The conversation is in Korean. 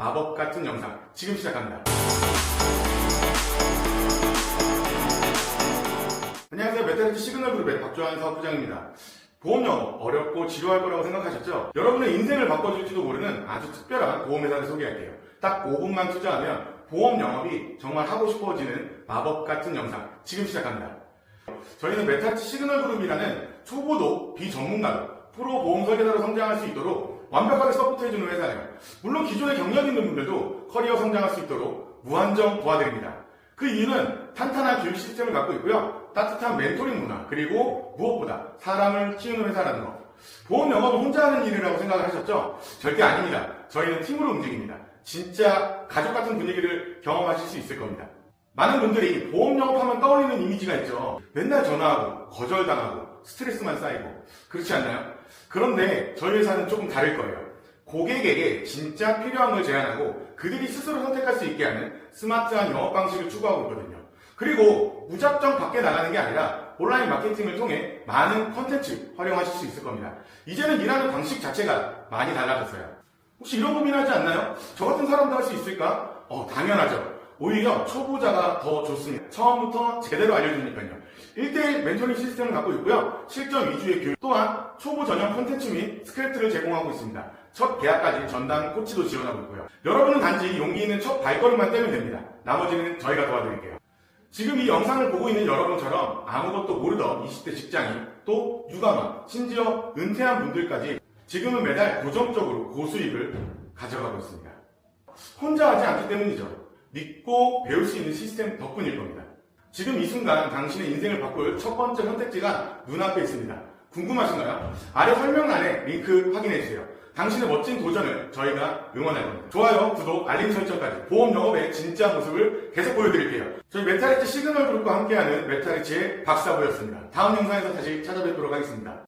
마법 같은 영상 지금 시작합니다. 안녕하세요. 메타리티 시그널 그룹의 박조한 사업부장입니다. 보험 영업 어렵고 지루할 거라고 생각하셨죠? 여러분의 인생을 바꿔줄지도 모르는 아주 특별한 보험회사를 소개할게요. 딱 5분만 투자하면 보험 영업이 정말 하고 싶어지는 마법 같은 영상 지금 시작합니다. 저희는 메타리티 시그널 그룹이라는 초보도 비전문가도 프로 보험 설계사로 성장할 수 있도록 완벽하게 서포트해주는 회사예요. 물론 기존에 경력 있는 분들도 커리어 성장할 수 있도록 무한정 도와드립니다. 그 이유는 탄탄한 교육 시스템을 갖고 있고요. 따뜻한 멘토링 문화, 그리고 무엇보다 사람을 키우는 회사라는 것. 보험 영업은 혼자 하는 일이라고 생각을 하셨죠? 절대 아닙니다. 저희는 팀으로 움직입니다. 진짜 가족 같은 분위기를 경험하실 수 있을 겁니다. 많은 분들이 보험 영업하면 떠올리는 이미지가 있죠. 맨날 전화하고, 거절당하고, 스트레스만 쌓이고. 그렇지 않나요? 그런데 저희 회사는 조금 다를 거예요. 고객에게 진짜 필요한 걸 제안하고 그들이 스스로 선택할 수 있게 하는 스마트한 영업 방식을 추구하고 있거든요. 그리고 무작정 밖에 나가는 게 아니라 온라인 마케팅을 통해 많은 컨텐츠 활용하실 수 있을 겁니다. 이제는 일하는 방식 자체가 많이 달라졌어요. 혹시 이런 고민하지 않나요? 저 같은 사람도 할 수 있을까? 어, 당연하죠. 오히려 초보자가 더 좋습니다. 처음부터 제대로 알려주니까요. 1대1 멘토링 시스템을 갖고 있고요. 실전 위주의 교육 또한 초보 전용 콘텐츠 및 스크립트를 제공하고 있습니다. 첫 계약까지 전담 코치도 지원하고 있고요. 여러분은 단지 용기 있는 첫 발걸음만 떼면 됩니다. 나머지는 저희가 도와드릴게요. 지금 이 영상을 보고 있는 여러분처럼 아무것도 모르던 20대 직장인, 또 육아만, 심지어 은퇴한 분들까지 지금은 매달 고정적으로 고수익을 가져가고 있습니다. 혼자 하지 않기 때문이죠. 믿고 배울 수 있는 시스템 덕분일 겁니다. 지금 이 순간 당신의 인생을 바꿀 첫 번째 선택지가 눈앞에 있습니다. 궁금하신가요? 아래 설명란에 링크 확인해주세요. 당신의 멋진 도전을 저희가 응원할 겁니다. 좋아요, 구독, 알림 설정까지 보험 영업의 진짜 모습을 계속 보여드릴게요. 저희 메타리치 시그널 그룹과 함께하는 메타리치의 박사부였습니다. 다음 영상에서 다시 찾아뵙도록 하겠습니다.